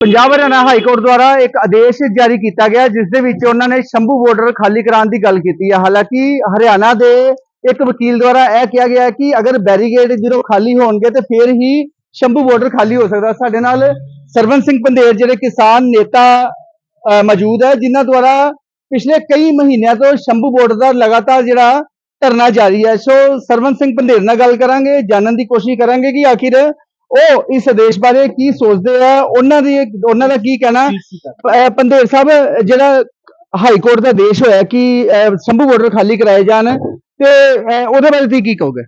Punjab Haryana high court ਦੁਆਰਾ ਇੱਕ ਆਦੇਸ਼ ਜਾਰੀ ਕੀਤਾ ਗਿਆ ਜਿਸ ਦੇ ਵਿੱਚ ਉਹਨਾਂ ਨੇ ਸ਼ੰਭੂ ਬਾਰਡਰ ਖਾਲੀ ਕਰਾਉਣ ਦੀ ਗੱਲ ਕੀਤੀ ਹੈ ਹਾਲਾਂਕਿ ਹਰਿਆਣਾ ਦੇ ਇੱਕ ਵਕੀਲ ਦੁਆਰਾ ਇਹ ਕਿਹਾ ਗਿਆ ਕਿ ਅਗਰ ਬੈਰੀਗੇਡ ਜਦੋਂ ਖਾਲੀ ਹੋਣਗੇ ਤੇ ਫਿਰ ਹੀ ਸ਼ੰਭੂ ਬਾਰਡਰ ਖਾਲੀ ਹੋ ਸਕਦਾ। ਸਾਡੇ ਨਾਲ ਸਰਵਨ ਸਿੰਘ ਪੰਧੇਰ ਜਿਹੜੇ ਕਿਸਾਨ ਨੇਤਾ ਅਹ, ਮੌਜੂਦ ਹੈ ਜਿਨ੍ਹਾਂ ਦੁਆਰਾ ਪਿਛਲੇ ਕਈ ਮਹੀਨਿਆਂ ਤੋਂ ਸ਼ੰਭੂ ਬਾਰਡਰ ਦਾ ਲਗਾਤਾਰ ਜਿਹੜਾ ਧਰਨਾ ਜਾਰੀ ਹੈ। ਸੋ ਸਰਵਨ ਸਿੰਘ ਪੰਧੇਰ ਨਾਲ ਗੱਲ ਕਰਾਂਗੇ ਜਾਣਨ ਦੀ ਕੋਸ਼ਿਸ਼ ਕਰਾਂਗੇ ਕਿ ਆਖਿਰ ਉਹ ਇਸ ਆਦੇਸ਼ ਬਾਰੇ ਕੀ ਸੋਚਦੇ ਆ ਉਹਨਾਂ ਦੀ ਉਹਨਾਂ ਦਾ ਕੀ ਕਹਿਣਾ ਪੰਧੇਰ ਸਾਹਿਬ ਜਿਹੜਾ ਹਾਈ ਕੋਰਟ ਦਾ ਆਦੇਸ਼ ਹੋਇਆ ਕਿ ਸ਼ੰਭੂ ਬਾਰਡਰ ਖਾਲੀ ਕਰਾਏ ਜਾਣ ਤੇ ਉਹਦੇ ਬਾਰੇ ਤੁਸੀਂ ਕੀ ਕਹੋਗੇ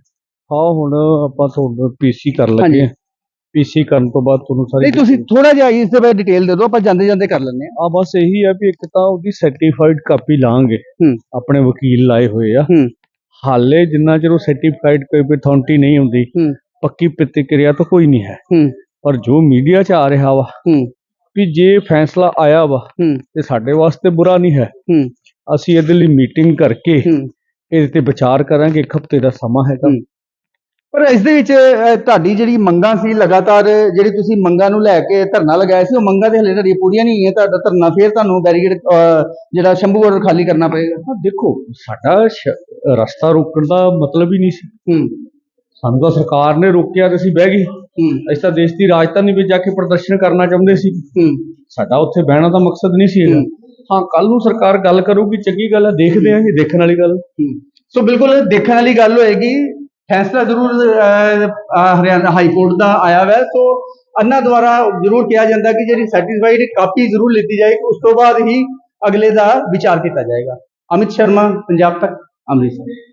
ਹਾਂ ਹੁਣ ਆਪਾਂ ਤੁਹਾਨੂੰ ਪੀਸੀ ਕਰ ਲੱਗੇ। ਪੀਸੀ ਕਰਨ ਤੋਂ ਬਾਅਦ ਤੁਹਾਨੂੰ ਸਾਰੀ ਨਹੀਂ ਤੁਸੀਂ ਥੋੜਾ ਜਿਹਾ ਇਸ ਦੇ ਬਾਰੇ ਡਿਟੇਲ ਦੇ ਦਿਓ ਆਪਾਂ ਜਾਂਦੇ ਜਾਂਦੇ ਕਰ ਲੈਂਦੇ ਹਾਂ ਆ ਬਸ ਇਹੀ ਹੈ ਵੀ ਇੱਕ ਤਾਂ ਉਹਦੀ ਸਰਟੀਫਾਈਡ ਕਾਪੀ ਲਾਂਗੇ। ਆਪਣੇ ਵਕੀਲ ਲਾਏ ਹੋਏ ਆ। ਹਾਲੇ ਜਿੰਨਾ ਚਿਰ ਉਹ ਸਰਟੀਫਾਈਡ ਕੋਈ ਅਥਾਰਟੀ ਨਹੀਂ ਹੁੰਦੀ। ਪੱਕੀ ਪ੍ਰਤੀਕਿਰਿਆ ਤਾਂ ਕੋਈ ਨਹੀਂ ਹੈ ਹੂੰ। ਪਰ ਜੋ ਮੀਡੀਆ 'ਚ ਆ ਰਿਹਾ ਵਾ ਹੂੰ। ਵੀ ਜੇ ਫੈਸਲਾ ਆਇਆ ਵਾ ਹੂੰ। ਤੇ ਸਾਡੇ ਵਾਸਤੇ ਬੁਰਾ ਨਹੀਂ ਹੈ ਹੂੰ। ਅਸੀਂ ਇਹਦੇ ਲਈ ਮੀਟਿੰਗ ਕਰਕੇ ਹੂੰ। ਇਹਦੇ ਤੇ ਵਿਚਾਰ ਕਰਾਂਗੇ ਇੱਕ ਹਫ਼ਤੇ ਦਾ ਸਮਾਂ ਹੈਗਾ ਹੂੰ। ਪਰ ਇਸ ਦੇ ਵਿੱਚ ਅਹ, ਤੁਹਾਡੀ ਜਿਹੜੀ ਮੰਗਾਂ ਸੀ ਲਗਾਤਾਰ ਜਿਹੜੀ ਤੁਸੀਂ ਮੰਗਾਂ ਨੂੰ ਲੈ ਕੇ ਧਰਨਾ ਲਗਾਇਆ ਸੀ ਉਹ ਮੰਗਾਂ ਤੇ ਹਲੇ ਤੁਹਾਡੀਆਂ ਪੂਰੀਆਂ ਨਹੀਂ ਹੋਈਆਂ ਤੁਹਾਡਾ ਧਰਨਾ ਫੇਰ ਤੁਹਾਨੂੰ ਬੈਰੀਗੇਡ ਜਿਹੜਾ ਸ਼ੰਭੂ ਬਾਰਡਰ ਖਾਲੀ ਕਰਨਾ ਪਏਗਾ ਹਾਂ, ਦੇਖੋ ਸਾਡਾ ਸ਼- ਰਸਤਾ ਰੋਕਣ ਦਾ ਮਤਲਬ ਹੀ ਨਹੀਂ ਸੀ ਹੂੰ ਸਾਨੂੰ ਤਾਂ ਸਰਕਾਰ ਨੇ ਰੋਕਿਆ ਤੇ ਅਸੀਂ ਬਹਿ ਗਏ। ਅਸੀਂ ਤਾਂ ਦੇਸ਼ ਦੀ ਰਾਜਧਾਨੀ ਵਿੱਚ ਜਾ ਕੇ ਪ੍ਰਦਰਸ਼ਨ ਕਰਨਾ ਚਾਹੁੰਦੇ ਸੀ। ਸਾਡਾ ਉੱਥੇ ਬਹਿਣਾ ਦਾ ਮਕਸਦ ਨਹੀਂ ਸੀ ਇਹਦਾ ਹੂੰ। ਕੱਲ ਨੂੰ ਸਰਕਾਰ ਗੱਲ ਕਰੂਗੀ ਚੰਗੀ ਗੱਲ ਹੈ ਦੇਖਦੇ ਆਂ ਇਹ ਦੇਖਣ ਵਾਲੀ ਗੱਲ। ਸੋ ਬਿਲਕੁਲ ਦੇਖਣ ਵਾਲੀ ਗੱਲ ਹੋਏਗੀ। ਫੈਸਲਾ ਜ਼ਰੂਰ ਹਰਿਆਣਾ ਹਾਈ ਕੋਰਟ ਦਾ ਆਇਆ ਹੋਇਆ। ਸੋ ਅੰਨਾ ਦੁਆਰਾ ਜ਼ਰੂਰ ਕਿਹਾ ਜਾਂਦਾ ਕਿ ਜਿਹੜੀ ਸੈਟੀਸਫਾਈਡ ਕਾਪੀ ਜ਼ਰੂਰ ਲਿੱਤੀ ਜਾਏਗੀ ਉਸ ਤੋਂ ਬਾਅਦ ਹੀ ਅਗਲੇ ਦਾ ਵਿਚਾਰ ਕੀਤਾ ਜਾਏਗਾ। ਅਮਿਤ ਸ਼ਰਮਾ ਪੰਜਾਬ ਤੱਕ ਅੰਮ੍ਰਿਤਸਰ।